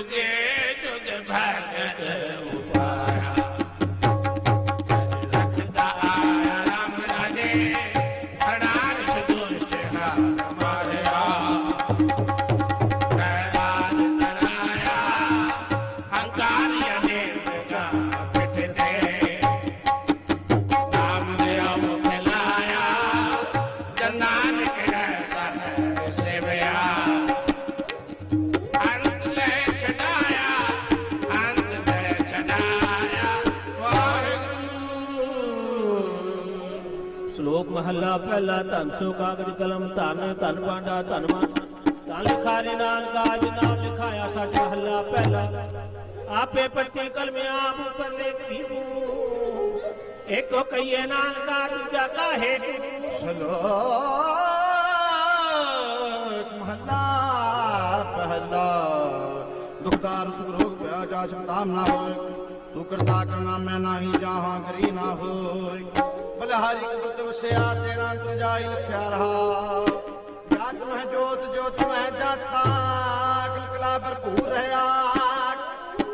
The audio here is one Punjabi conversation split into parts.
ਜੁਗੇ ਜੁਗ ਭਗਤ ਉਪਾਇਆ ਰਖਦਾ ਆਇਆ ਰਾਮ ਰਾਜੇ ਅਨਾਰ ਸਦੋਸ਼ ਹਾ ਮਾਰਿਆ ਸ਼ਲੋਕ ਮਹੱਲਾ ਪਹਿਲਾ ਧੰਨ ਸੋ ਕਾਗਜ ਕਲਮ, ਧੰਨ ਧੰਨ ਪਾਂਡਾ ਧੰਨ ਮਾਨ ਧੰਨ ਲਿਖਾਰੀ ਨਾਨਕ ਨਾਮ ਲਿਖਾਇਆ ਸੱਚ ਮਹੱਲਾ ਪਹਿਲਾ। ਆਪੇ ਪੱਟੀ ਕਲਮ ਆਪ ਉੱਪਰ ਲਿਖੀ ਤੂੰ ਇੱਕੋ ਕਹੀਏ ਨਾਨਕਾ ਦੂਜਾ ਕਾਹੇ ਤੂੰ ਸ਼ਲੋਕ ਮਹੱਲਾ ਪਹਿਲਾ। ਦੁਖਦਾਰ ਸੁਖ ਰੋਗ ਪਿਆ ਜਾ ਸ਼ਬਦਾਮ ਨਾ ਹੋਏ ਤੂੰ ਕਰਤਾ ਕਰਨਾ, ਮੈਂ ਨਾਹੀ ਜਾਹਾਂ ਕਰੀ ਨਾ ਹੋਏ। ਬਲਿਹਾਰੀ ਕੁਦਰਤ ਵਸਿਆ, ਤੇਰਾ ਅੰਤਰ ਜਾਈ ਲਖਿਆ ਰਹਾ। ਜਾਤ ਮਹਿ ਜੋਤ ਜੋਤ ਮਹਿ ਜਾਤਾ ਕਲਕਲਾ ਭਰਪੂਰ ਰਹਾ।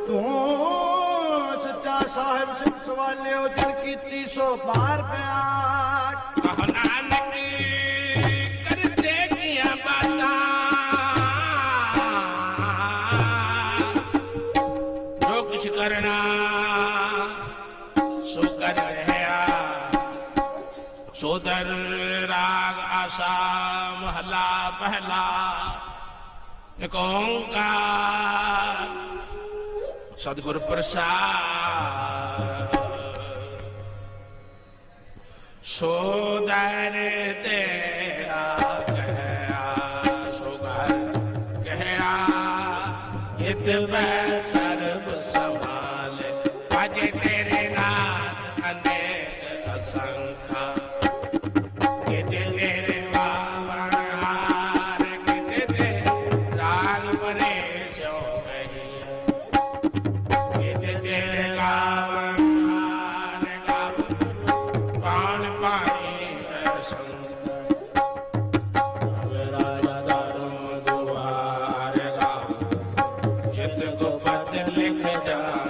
ਤੂੰ ਸੱਚਾ ਸਾਹਿਬ ਸਿਫਤ ਸਵਾਲਿਓ ਦਿਲ ਕੀਤੀ ਸੋ ਪਾਰ ਪਿਆ। ਜੋ ਕੁਛ ਕਰਨਾ ਸੋ ਕਰ ਰਹਿਆ ਸੋਦਰ ਰਾਗ ਆਸਾ ਮਹਲਾ ਪਹਿਲਾ ਇਕ ਓੰਕਾਰ ਸਤਿਗੁਰ ਪ੍ਰਸਾਦ ਸੋਦਰ ਤੇਰਾ ਕਹਿਆ ਸੋਗਰ ਕਹਿਆ ਅਜ ਤੇਰੇ ਨਾਮ ਅਨੇਕ ਅਸੰਖਾ ਕਿਤੇ ਤੇਰੇ ਵਾਵਣ ਹਾਰ, ਕਿਤੇ ਤੇ ਰਾਗ ਬਰੇ ਸੋ ਕਹੀ ਕਿਤੇ ਤੇਰੇ ਗਾਵਣ ਹਾਰ ਗਾਵ ਪਾਣ ਪਾਣੀ ਦਰਸ਼ਨ? ਰਾਜਾ ਧਰਮ ਦੁਆਰ ਗਾਵ ਚਿਤ ਕੋ ਪਤ ਲਿਖ ਜਾਣਨ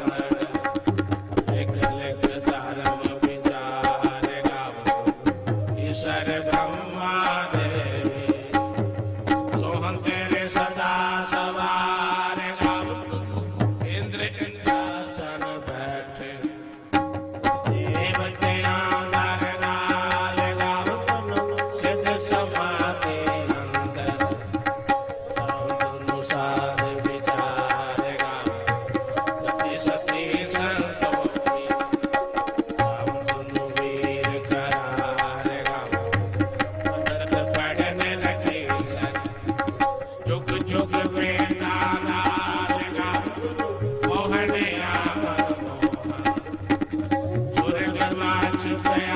Jai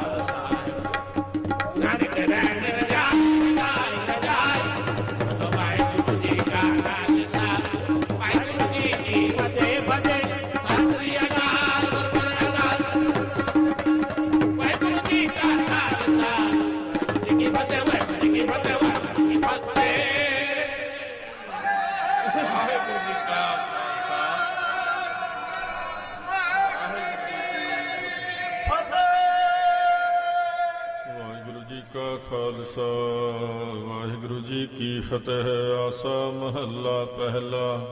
ਕਾ ਖਾਲਸਾ ਵਾਹਿਗੁਰੂ ਜੀ ਕੀ ਫਤਿਹ। ਆਸਾ ਮਹੱਲਾ ਪਹਿਲਾ।